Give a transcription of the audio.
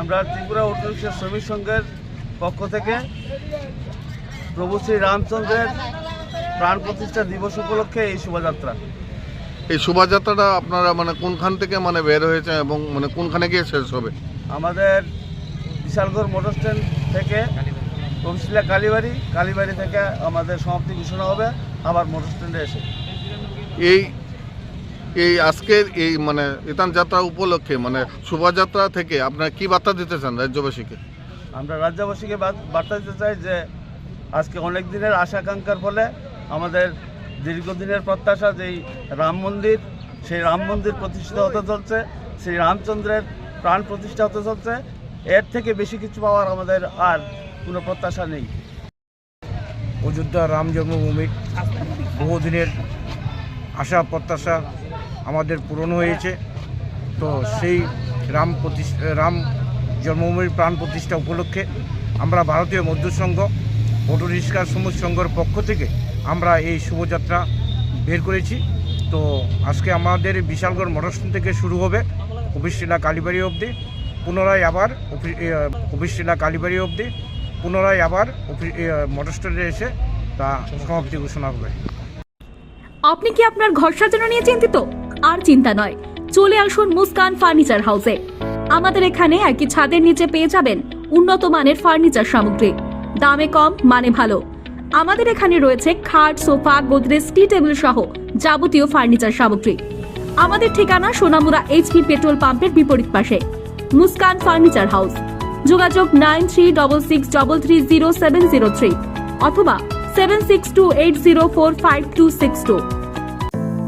আমরা ত্রিপুরা অটোরিক্সা শ্রমিক সংঘের পক্ষ থেকে প্রভু শ্রী রামচন্দ্রের প্রাণ প্রতিষ্ঠা দিবস উপলক্ষে এই শোভাযাত্রা। এই শোভাযাত্রাটা আপনারা মানে কোনখান থেকে মানে বের হয়েছে এবং মানে কোনখানে গিয়ে শেষ হবে? আমাদের বিশালগড় মোটর স্ট্যান্ড থেকে তমশিলা কালীবাড়ি কালীবাড়ি থেকে আমাদের সমাপ্তি ঘোষণা হবে আবার মোটর স্ট্যান্ডে এসে। এই এই আজকের এই মানে ইতান যাত্রা উপলক্ষে মানে শোভাযাত্রা থেকে আপনারা কি বার্তা দিতে চান রাজ্যবাসীকে? আমরা রাজ্যবাসীকে বার্তা দিতে চাই যে আজকে অনেক দিনের আশা আকাঙ্ক্ষার ফলে আমাদের দীর্ঘদিনের প্রত্যাশা যেই রাম মন্দির সেই রাম মন্দির প্রতিষ্ঠিত হতে চলছে সেই রামচন্দ্রের প্রাণ প্রতিষ্ঠা হতে চলছে এর থেকে বেশি কিছু পাওয়ার আমাদের আর কোনো প্রত্যাশা নেই। অযোধ্যা রাম জন্মভূমির বহুদিনের আশা প্রত্যাশা আমাদের পূরণ হয়েছে। তো সেই রাম প্রতিষ্ঠা রাম জন্মভূমির প্রাণ প্রতিষ্ঠা উপলক্ষে আমরা ভারতীয় মধ্যসংঘ অটো রিক্সা শ্রমিক সংঘের পক্ষ থেকে আমরা এই শুভযাত্রা বের করেছি। তো আজকে আমাদের বিশালগড় মোটরস্ট্যান্ড থেকে শুরু হবে অফিসটিলা কালীবাড়ি অবধি পুনরায় আবার অফিসটিলা কালীবাড়ি অবধি পুনরায় আবার এ, এসে তা সমাপ্তি ঘোষণা হবে। আপনি কি আপনার ঘর সাজানো নিয়ে চিন্তিত? আর চিন্তা নয়। চলে আসুন মুস্কান ফার্নিচার হাউসে। আমাদের এখানে একই ছাদের নিচে পেয়ে যাবেন উন্নত মানের ফার্নিচার সামগ্রী। দামে কম মানে ভালো। আমাদের এখানে রয়েছে খাট, সোফা, গোদরেজ, টি টেবিল সহ যাবতীয় ফার্নিচার সামগ্রী। আমাদের ঠিকানা সোনামুড়া এইচপি পেট্রোল পাম্পের বিপরীত পাশে। Muskan furniture house. যোগাযোগ nine three double six double three zero seven zero three অথবা seven six two eight zero four five two six two.